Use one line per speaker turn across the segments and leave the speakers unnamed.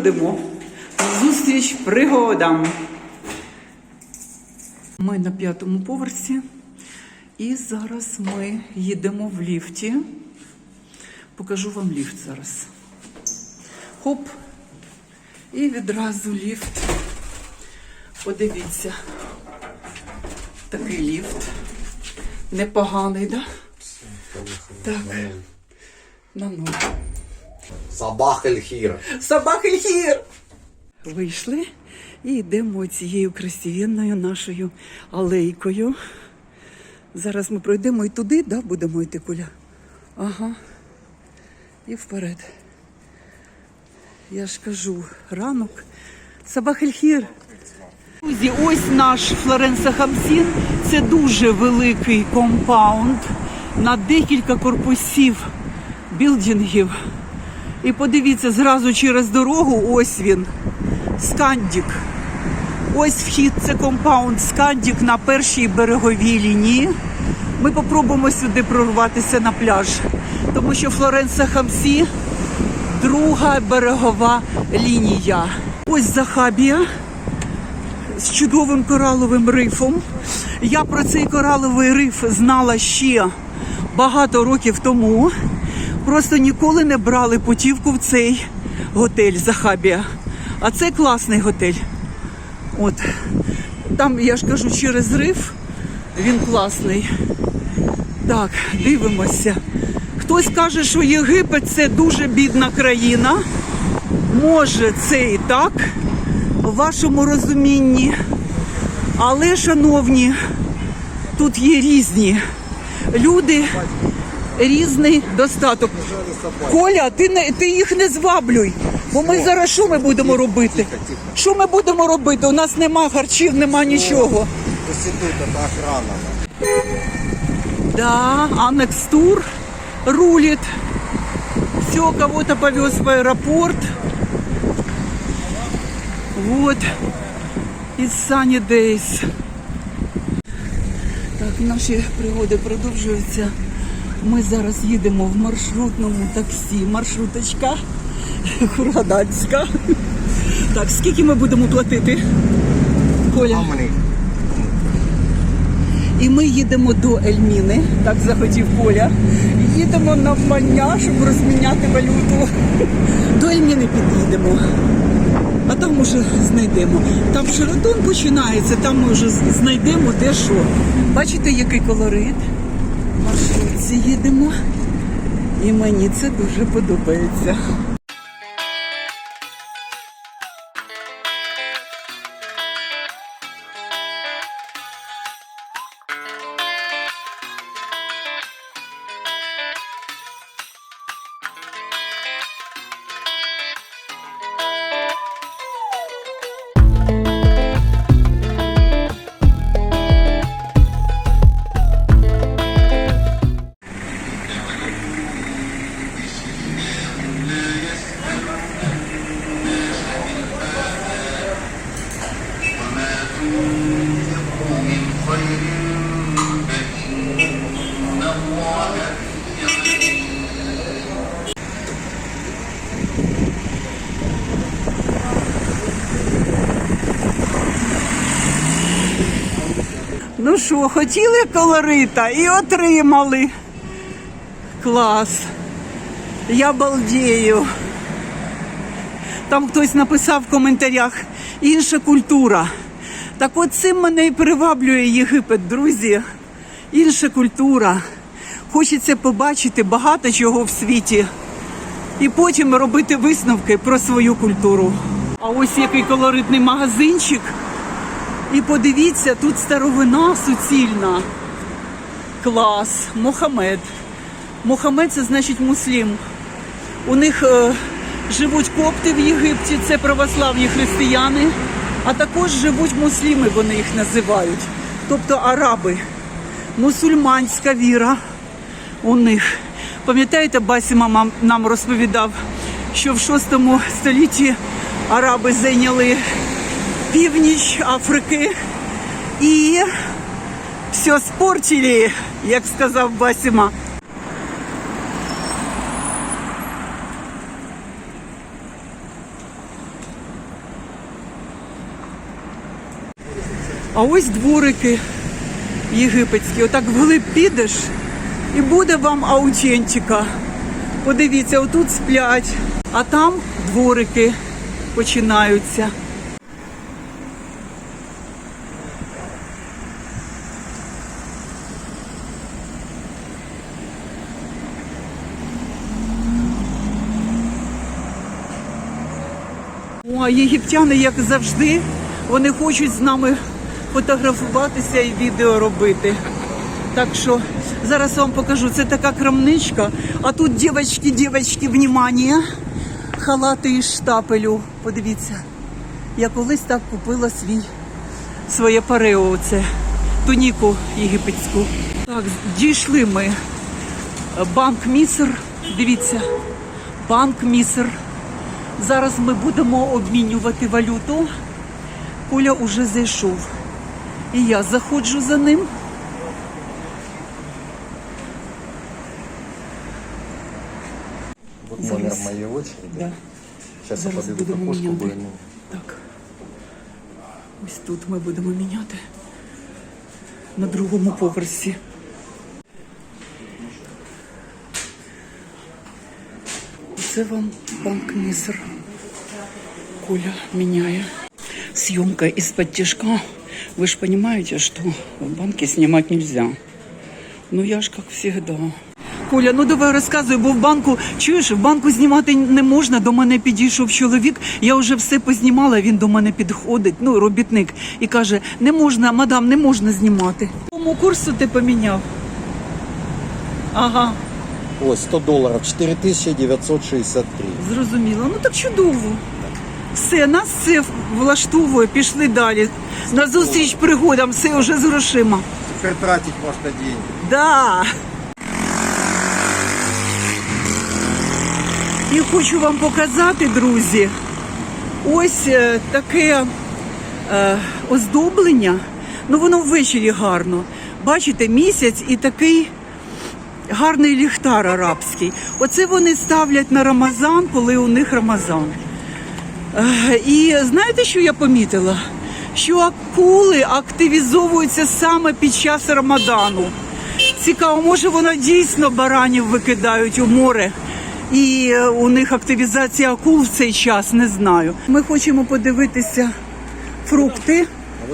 Виходимо. Зустріч пригодам. Ми на п'ятому поверсі, і зараз ми їдемо в ліфті. Покажу вам ліфт зараз. Хоп. І відразу ліфт. Подивіться. Такий ліфт. Непоганий, да? Так. На нуль.
Сабах Ельхір.
Собаки хір! Вийшли і йдемо цією красивенною нашою алейкою. Зараз ми пройдемо і туди, да, будемо йти куля. Ага. І вперед. Я ж кажу, ранок. Сабахельхір. Друзі, ось наш Флоренса Хамсін. Це дуже великий компаунд на декілька корпусів білдингів. І подивіться, зразу через дорогу, ось він, Скандік. Ось вхід, це компаунд Скандік на першій береговій лінії. Ми попробуємо сюди прорватися на пляж, тому що Флоренса Хамсі друга берегова лінія. Ось Захабія з чудовим кораловим рифом. Я про цей кораловий риф знала ще багато років тому. Просто ніколи не брали путівку в цей готель Захабія. А це класний готель. От там, я ж кажу, через риф він класний. Так, дивимося. Хтось каже, що Єгипет це дуже бідна країна. Може, це і так, в вашому розумінні. Але, шановні, тут є різні люди, різний достаток. Коля, ти не ти їх не зваблюй. Бо ми зараз що ми будемо робити? Що ми будемо робити? У нас нема харчів, нема нічого.
Посидуть, это охрана.
Да, Анекс Тур рулит. Все, кого-то повез в аэропорт. Вот. Из Sunny Days. Так, наші пригоди продовжуються. Ми зараз їдемо в маршрутному таксі. Маршруточка Хургадацька. Так, скільки ми будемо платити? Коля? І ми їдемо до Ельміни, так захотів Коля. Їдемо навмання, щоб розміняти валюту. До Ельміни під'їдемо. А там уже знайдемо. Там Шератон починається, там ми вже знайдемо де що. Бачите, який колорит? Маршрутці їдемо. І мені це дуже подобається. Що, хотіли колорита і отримали. Клас. Я балдею. Там хтось написав в коментарях інша культура. Так от цим мене і приваблює Єгипет, друзі. Інша культура. Хочеться побачити багато чого в світі. І потім робити висновки про свою культуру. А ось який колоритний магазинчик. І подивіться, тут старовина суцільна. Клас, Мохамед. Мохамед це значить муслім. У них е, живуть копти в Єгипті, це православні християни, а також живуть мусліми, вони їх називають. Тобто араби. Мусульманська віра у них. Пам'ятаєте, Басіма нам розповідав, що в 6 столітті араби зайняли північ Африки і все спортили, як сказав Басіма. А ось дворики єгипетські. Отак вглиб підеш і буде вам аутентика. Подивіться, отут сплять, а там дворики починаються. Єгиптяни, як завжди, вони хочуть з нами фотографуватися і відео робити. Так що зараз вам покажу. Це така крамничка. А тут, дівчатки, дівчатки, внимание. Халати із штапелю. Подивіться. Я колись так купила свій своє парео. Це туніку єгипетську. Так, дійшли ми. Банк Місер. Дивіться, банк Місер. Зараз ми будемо обмінювати валюту. Коля уже зайшов. І я заходжу за ним.
Вот
Зараз.
номер моей очереди.
Да.
Сейчас я
Зараз
подойду к
будемо
окошку,
міняти. Так. Ось тут ми будемо міняти. На другому поверсі. Це вам банк Місер. Коля меняя. Съемка из-под тяжка. Вы же понимаете, что в банке снимать нельзя. Ну я ж как всегда. Коля, ну давай розказуй, бо в банку чуєш, в банку знімати не можна. До мене підійшов чоловік. Я вже все познімала. Він до мене підходить, ну робітник, і каже: не можна, мадам, не можна знімати. Тому курсу ти поміняв. Ага,
Ой, 100 долларов, 4963.
зрозуміло. Ну так чудово. Все, нас все влаштовує, пішли далі. На зустріч пригодам, все вже з грошима.
Теперь тратить можно деньги.
Да. І хочу вам показати, друзі, ось е, таке е, оздоблення. Ну, воно ввечері гарно. Бачите, місяць і такий гарний ліхтар арабський. Оце вони ставлять на Рамазан, коли у них Рамазан. І знаєте, що я помітила? Що акули активізовуються саме під час Рамадану. Цікаво, може воно дійсно баранів викидають у море. І е, у них активізація акул в цей час, не знаю. Ми хочемо подивитися фрукти.
А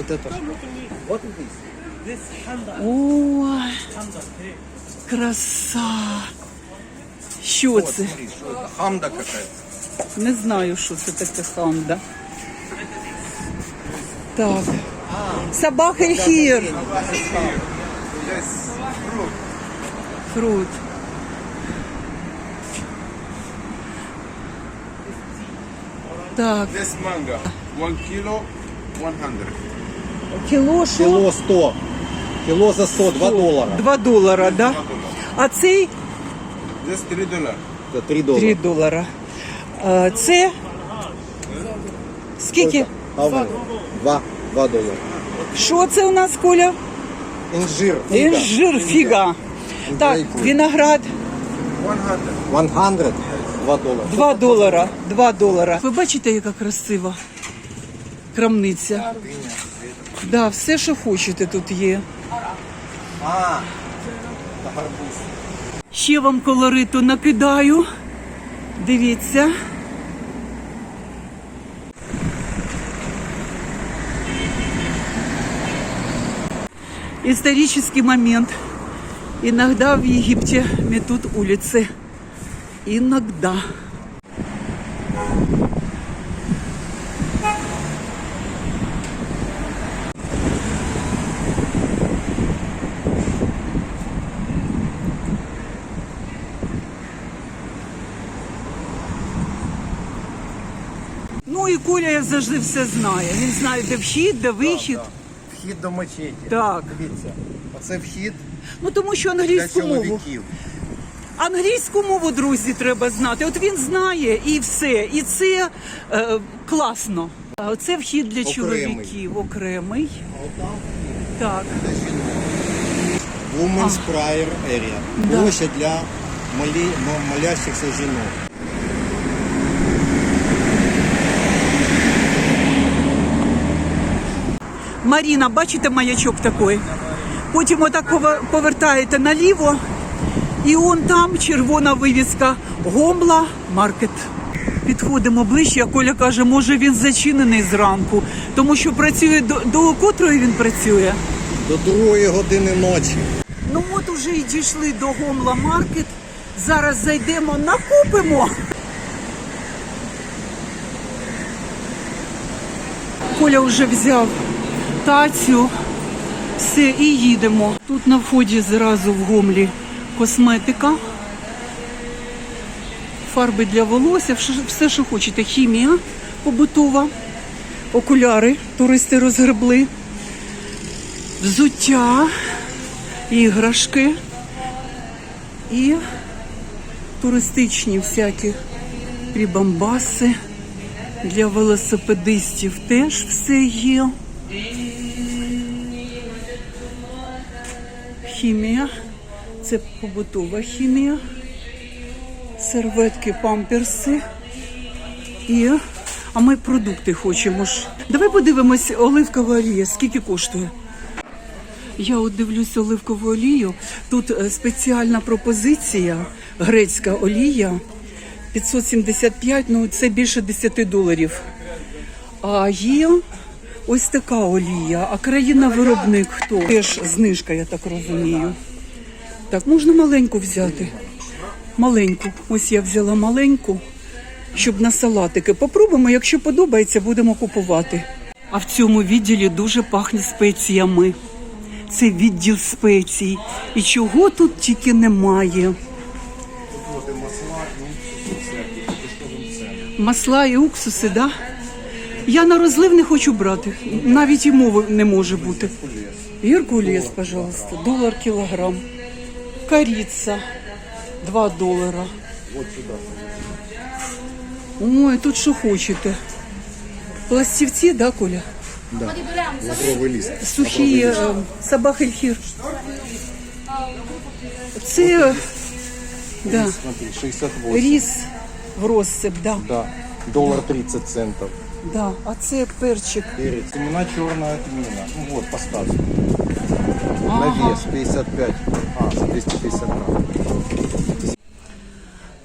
вот это что? Вот здесь.
Ой, краса. Що це?
Смотри, что это? Хамда какая-то.
Не знаю, що це таке ханда. Так. Сабах ельхір. Фрут. Так,
This manga, one kilo, 100.
кіло що?
Кило 100. Кило за 100, 2 доллара.
Два долара, да? А цей
This 3 dollar.
Это 3 доллара.
три долара. А, це скільки?
А вот, 2, 2 доллара.
Що це у нас, Коля?
Инжир. фига.
Інжир фіга. Так, виноград
100.
100, 2 доллара.
Два долара. Два долара. Ви бачите, яка красива крамниця? Да, все, що хочете, тут є.
А, гарбуз.
Ще вам колориту накидаю. Дивіться. Исторический момент. Иногда в Египте метут улицы. Иногда. Коля як завжди все знає. Він знає, де вхід, де вихід.
Вхід до мечеті.
Так.
Дивіться. Оце вхід
Ну тому що
для
англійську мову. Англійську мову, друзі, треба знати. От він знає і все. І це е, класно. А Це вхід для
Окремий.
чоловіків окремий.
А от там вхід
Так.
для жінок. Women's Prayer Area.
Да.
Площадь для молящихся жінок.
Маріна, бачите маячок такий? Потім отак пове- повертаєте наліво, і он там червона вивіска Гомла Маркет. Підходимо ближче, а Коля каже, може він зачинений зранку, тому що працює до, до котрої він працює.
До другої години ночі.
Ну от уже і дійшли до Гомла Маркет. Зараз зайдемо, накупимо. Коля вже взяв тацю, все, і їдемо. Тут на вході зразу в Гомлі косметика, фарби для волосся, все, що хочете. Хімія побутова, окуляри туристи розгребли, взуття іграшки і туристичні всякі прибамбаси для велосипедистів теж все є. Хімія, це побутова хімія, серветки, памперси і. А ми продукти хочемо ж. Давай подивимось оливкова олія. Скільки коштує? Я от дивлюся оливкову олію. Тут е, спеціальна пропозиція грецька олія 575, ну це більше 10 доларів. А є ось така олія. А країна-виробник хто? Теж знижка, я так розумію. Так, можна маленьку взяти. Маленьку. Ось я взяла маленьку, щоб на салатики. Попробуємо, якщо подобається, будемо купувати. А в цьому відділі дуже пахне спеціями. Це відділ спецій. І чого тут тільки немає. Масла і уксуси, да? Я на розлив не хочу брати. Навіть і мови не може бути. Геркулес, пожалуйста, долар кілограм. Кориця, 2 долара. Ой, тут що хочете. Пластівці, да, Коля?
Лавровий ліст.
Сухі е, сабахельхір. Це да,
Смотри, 68.
ріс в розсип, да,
Да. Доллар 30 центов.
Да. А це перчик.
Перец. Семена черная тмина. Ну вот, поставь. На вес 55. А, за 250 грамм.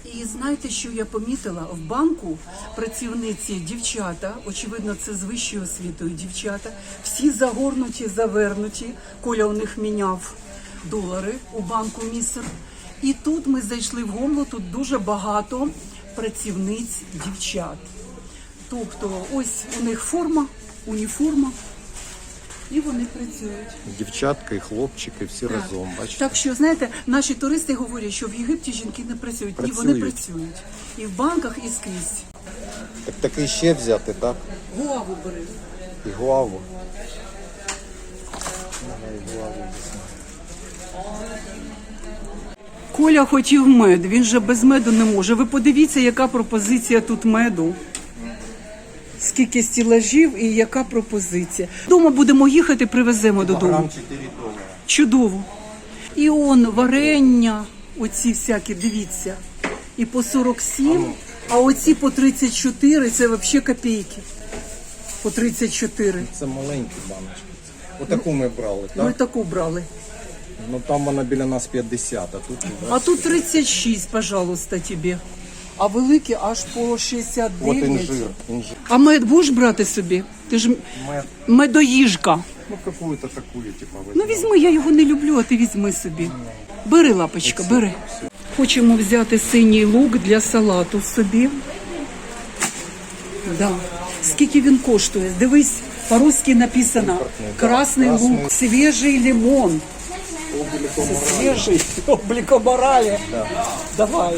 І знаєте, що я помітила? В банку працівниці дівчата, очевидно, це з вищою освітою дівчата, всі загорнуті, завернуті. Коля у них міняв долари у банку місер. І тут ми зайшли в гомло, тут дуже багато працівниць дівчат. Тобто, ось у них форма, уніформа, і вони працюють.
Дівчатка і хлопчики всі разом, бачите?
Так що знаєте, наші туристи говорять, що в Єгипті жінки не працюють. Ні, вони
Працюють.
працюють і в банках, і скрізь.
Так такий ще взяти, так?
Гуаву бери.
І. Давай візьмемо.
Коля хотів мед, він же без меду не може. Ви подивіться, яка пропозиція тут меду. Скільки стілажів і яка пропозиція. Дома будемо їхати, привеземо додому.
Грам 4 долара.
Чудово. І он варення, оці всякі, дивіться. І по 47, а оці по 34, це взагалі копійки. По 34.
Це маленькі баночки. Отаку ми брали,
Ми таку брали.
Ну там вона біля нас 50, а тут
А тут 36, пожалуйста, тебе. А великі аж по
от інжир. інжир.
А мед будеш брати собі? Ти ж
Мед.
медоїжка.
Ну какую-то такую, типа,
Ну візьми, я його не люблю, а ти візьми собі. Бери, лапочка, бери. Хочемо взяти синій лук для салату собі. Да. Скільки він коштує? Дивись, по-русски написано красний лук, свіжий лимон. Свіжий обліко моралі. Давай,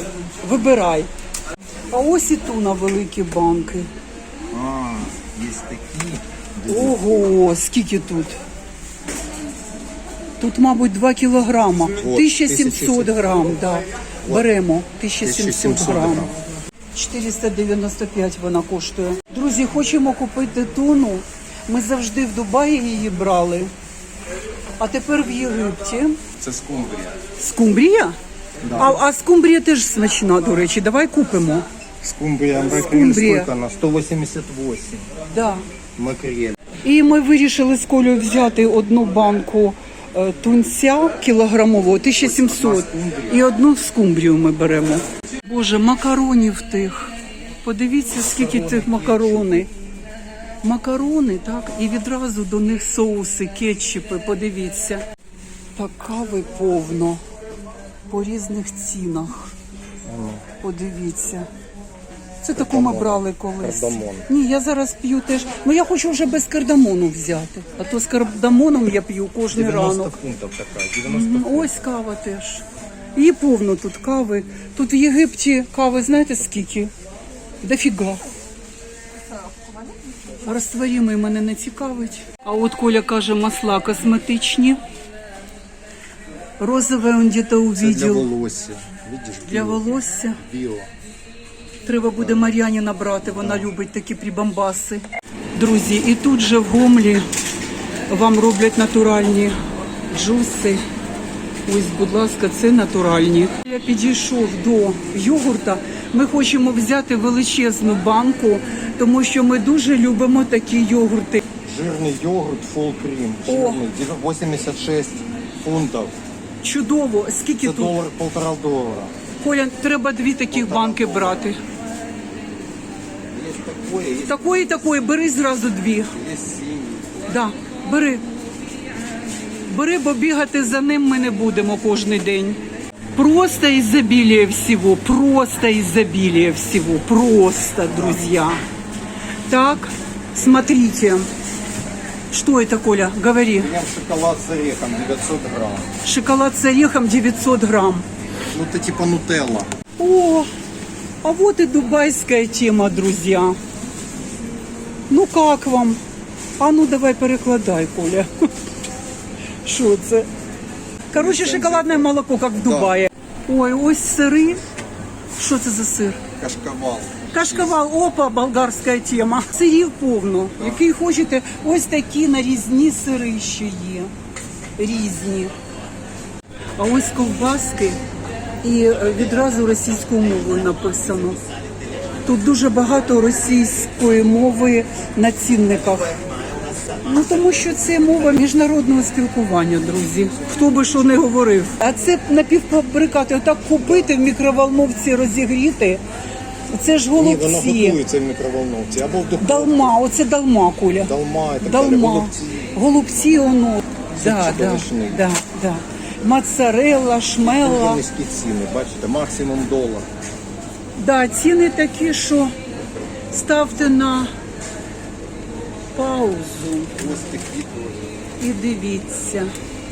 вибирай. А ось і туна великі банки.
А, є такі.
Ого, скільки тут? Тут, мабуть, 2 кілограма. 1700 грам, да. Беремо 1700
1700
грам.
грам.
495 вона коштує. Друзі, хочемо купити туну. Ми завжди в Дубаї її брали. А тепер в Єгипті.
Це скумбрія.
Скумбрія? А, а скумбрія теж смачна, до речі. Давай купимо.
Скумбрія
Скумбрія.
сколько на 188.
Да.
Макрель.
І ми вирішили з Колею взяти одну банку е, тунця кілограмового 1700 і одну скумбрію ми беремо. Боже, макаронів тих. Подивіться, скільки тих макарони. Макарони, так, і відразу до них соуси, кетчупи, подивіться. Так кави повно по різних цінах. Подивіться. Це таку ми брали колись.
Кардамон.
Ні, я зараз п'ю теж. Ну я хочу вже без кардамону взяти. А то з кардамоном я п'ю кожен
90
ранок.
фунтів така. 90
Мгм, Ось кава теж. Її повно тут кави. Тут в Єгипті кави, знаєте скільки? Дофіга. Розтворимий мене не цікавить. А от Коля каже, масла косметичні. Розове он где-то
Це для
увидел.
волосся. Видиш,
Для
біо.
волосся.
Біо.
Треба буде Мар'яні набрати, вона любить такі прибамбаси. Друзі, і тут же в Гомлі вам роблять натуральні джуси. Ось, будь ласка, це натуральні. Я підійшов до йогурта. Ми хочемо взяти величезну банку, тому що ми дуже любимо такі йогурти.
Жирний йогурт Full Cream. Жирний. 86 фунтів.
Чудово, скільки
Це
тут?
долар, полтора долара.
Коля, треба дві таких банки брати.
Є таке,
Такої, такої, бери зразу дві. Да, бери. Бери, бо бігати за ним ми не будемо кожен день. Просто изобилие всего, просто изобилие всего, просто, друзья. Так, смотрите. Что это, Коля? Говори.
Прям шоколад з орехом 900 грам.
Шоколад с орехом 900 грамм.
Ну це типа нутелла.
О, а вот и дубайская тема, друзья. Ну как вам? А ну давай перекладай, Коля. Що це? Короче, шоколадне молоко, як в Дубаї. Ой, ось сири. Що це за сир?
Кашкавал.
Кашкавал, опа, болгарська тема. Сирів повно. Який хочете, ось такі нарізні сири ще є. Різні. А ось ковбаски і відразу російською мовою написано. Тут дуже багато російської мови на цінниках. Ну тому що це мова міжнародного спілкування, друзі. Хто би що не говорив. А це напівфабрикати, отак купити в мікроволновці розігріти. Це ж
Ні, воно
голубці.
готується в мікроволновці або в духовці.
Далма, оце далма, Коля.
Далма і так далі, голубці.
Голубці оно. Да, да, да, да. Моцарелла, шмела.
Дуже низькі ціни, бачите, максимум долар.
Да, ціни такі, що ставте на паузу і дивіться.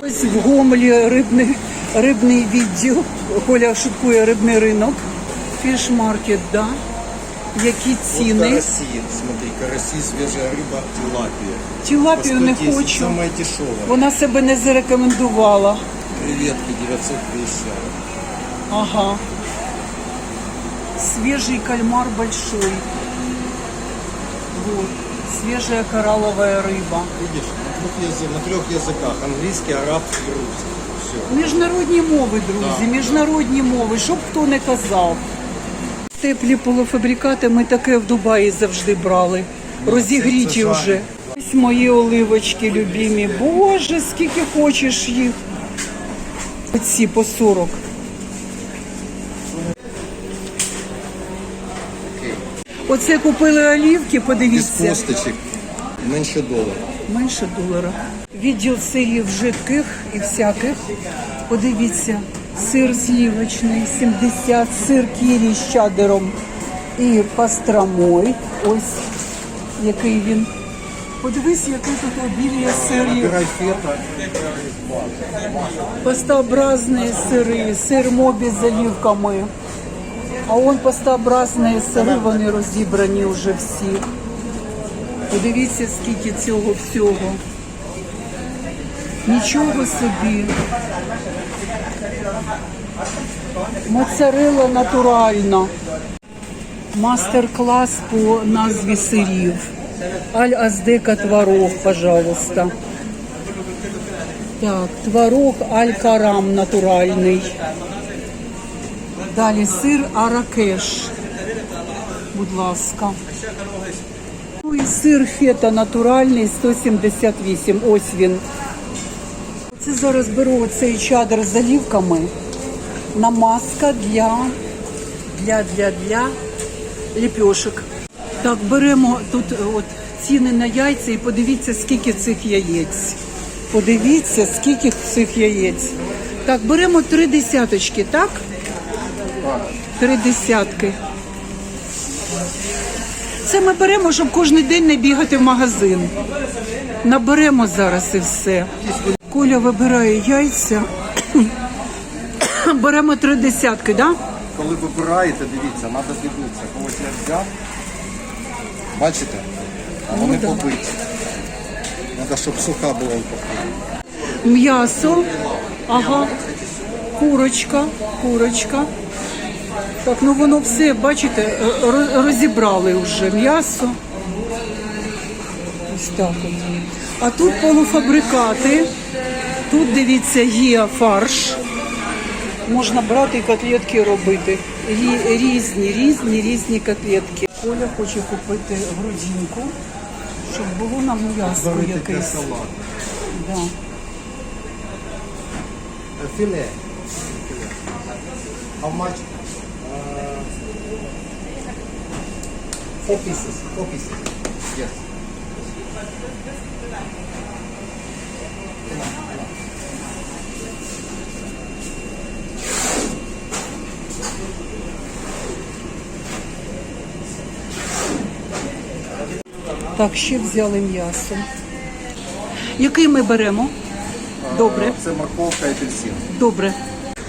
Ось в Гомелі рибний, рибний відділ, Коля шуткує рибний ринок, фішмаркет, да. Які
Вот
ціни.
караси, смотри, караси, свежая рыба, тилапия.
Тілапію не
По 110,
хочу. Вона себе не зарекомендувала.
Креветки 950.
Ага Свежий кальмар большой. Вот. Свежая коралловая рыба.
Видишь, на трех, язы- на трех языках. Английский, арабский, русский. Все.
Міжнародні мови, друзі, міжнародні мови, щоб хто не казав. Теплі полуфабрикати ми таке в Дубаї завжди брали. Розігріті
це жаль.
вже. Ось мої оливочки любимі. Боже, скільки хочеш їх. Оці по 40. Оце купили олівки, подивіться.
косточек. Меньше доллара.
Менше долара. Відділ сирів жидких і всяких. Подивіться, сир слівочний, 70, сир кірі з чадером і пастрамой. Ось який він. Подивись, який тут обілля сирів. Пастообразні сири, сир мобі з олівками. А он пастообразні сири, вони розібрані вже всі. Подивіться, скільки цього всього. Нічого собі. Моцарелла натуральна. Мастер-клас по назві сирів. Аль-Аздека творог, пожалуйста. Так, творог алькарам натуральний. Далі сир аракеш. Будь ласка. Ну і сир фета натуральний 178. Ось він. Це зараз беру цей чадр з олівками. Намазка для, для, для, для ліпьошок. Так, беремо тут е, от ціни на яйця і подивіться, скільки цих яєць. Подивіться, скільки цих яєць. Так, беремо три десяточки, так? Три десятки. Це ми беремо, щоб кожен день не бігати в магазин. Наберемо зараз і все. Коля вибирає яйця. Беремо три десятки, так? Да?
Коли вибираєте, дивіться, треба дивитися. Когось я взяв. Бачите? А вони
да.
побиті. Треба, щоб суха була упаковка.
М'ясо. Ага. Курочка. Курочка. Так, ну воно все, бачите, е, розібрали вже м'ясо. Ось так от. А тут полуфабрикати. Тут, дивіться, є фарш. Можна брати і котлетки робити. Рі- Різні, різні, різні котлетки. Коля хоче купити грудинку, щоб було нам м'ясо якесь. Да.
Філе. How Four pieces. Four pieces. Yes.
Так, ще взяли м'ясо. Який ми беремо? Добре,
Це морковка і апельсин.
добре.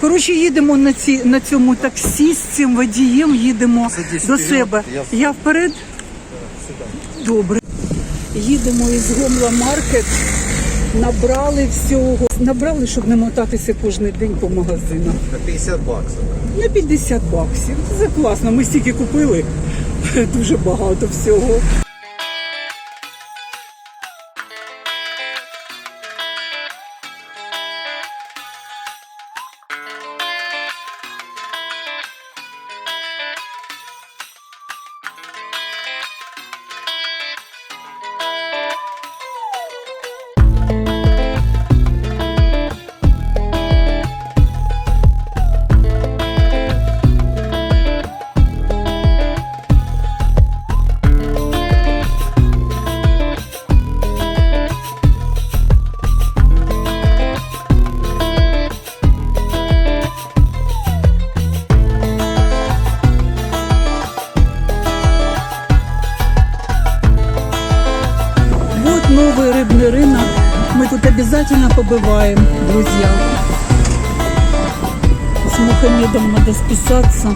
Коротше, їдемо на, ці, на цьому таксі з цим водієм, їдемо
Садись
до
вперед,
себе.
я-
Я вперед? Добре. Їдемо із Гомла Маркет, набрали всього. Набрали, щоб не мотатися кожен день по магазинах.
На 50 баксів.
На 50 баксів. Це класно. Ми стільки купили. Дуже багато всього. Побываем, друзья. С Мухаммедом надо списаться.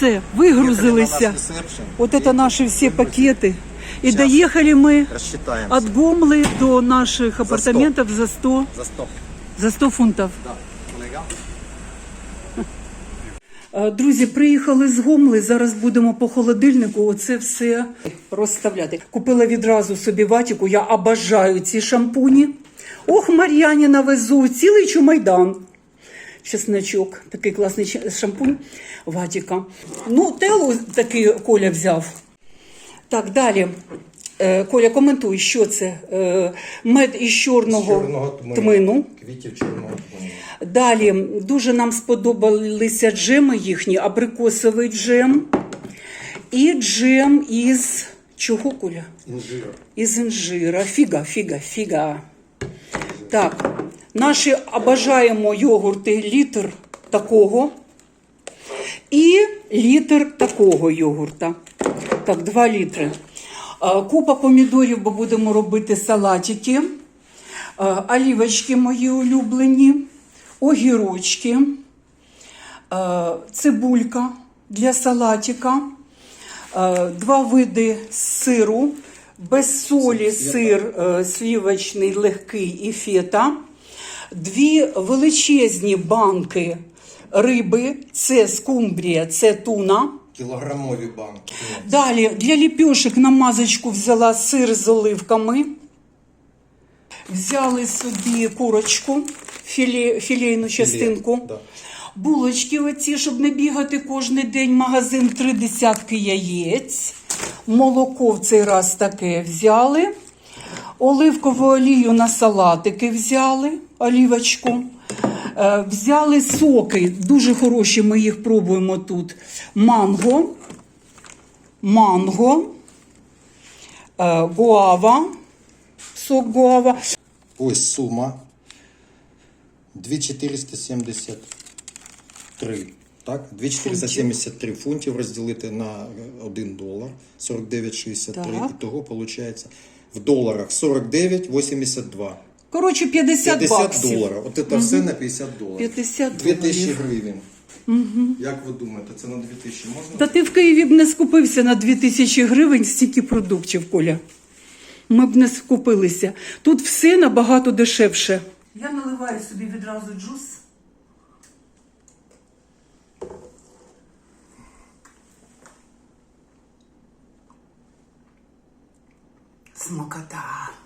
все, выгрузилися. Вот это наши все пакеты. И доехали мы
Рассчитаемся.
от Гомлы до наших
сто.
апартаментов за 100,
За 100.
за 100 фунтов.
Да. Колега.
Е, Друзі, приїхали з Гомли. Зараз будемо по холодильнику оце все розставляти. Купила відразу собі ватіку. Я обожаю ці шампуні. Ох, Мар'яні навезу, цілий чумайдан. Чесночок, такий класний шампунь Ватіка. Ну, телу такий Коля взяв. Так, далі. Е, Коля, коментуй, що це? Е, Мед із чорного,
Чорного тмину.
тмину.
Квітів чорного тмину.
Далі дуже нам сподобалися джеми їхні, абрикосовий джем і джем із чого Коля?
Інжир.
Із інжира. Фіга, фіга, фіга. Так, наші обажаємо йогурти літр такого і літр такого йогурта. Так, 2 літри. Купа помідорів, бо будемо робити салатики. Олівочки мої улюблені, огірочки, цибулька для салатика, два види сиру, без солі сир е, слівочний, легкий і фета, дві величезні банки риби, це скумбрія, це туна.
Кілограмові банки.
Далі для ліпьошек намазочку взяла сир з оливками. Взяли собі курочку, філе, філейну частинку.
да.
Булочки оці, щоб не бігати кожен день. Магазин три десятки яєць. Молоко в цей раз таке взяли. Оливкову олію на салатики взяли, олівочку. Е, Взяли соки, дуже хороші, ми їх пробуємо тут. Манго, манго, е, гуава, сок гуава.
Ось сума 2473. Так? 2473 фунтів розділити на 1 долар 49,63.
Так.
І того виходить в доларах 49,82.
Коротше, 50,
50
баксів.
доларів. От це все на 50 доларів.
50
2000
доларів.
гривень. Як ви думаєте, це на 2000 можна?
Та ти в Києві б не скупився на 2000 гривень стільки продуктів, Коля. Ми б не скупилися. Тут все набагато дешевше. Я наливаю собі відразу джус. Смакота.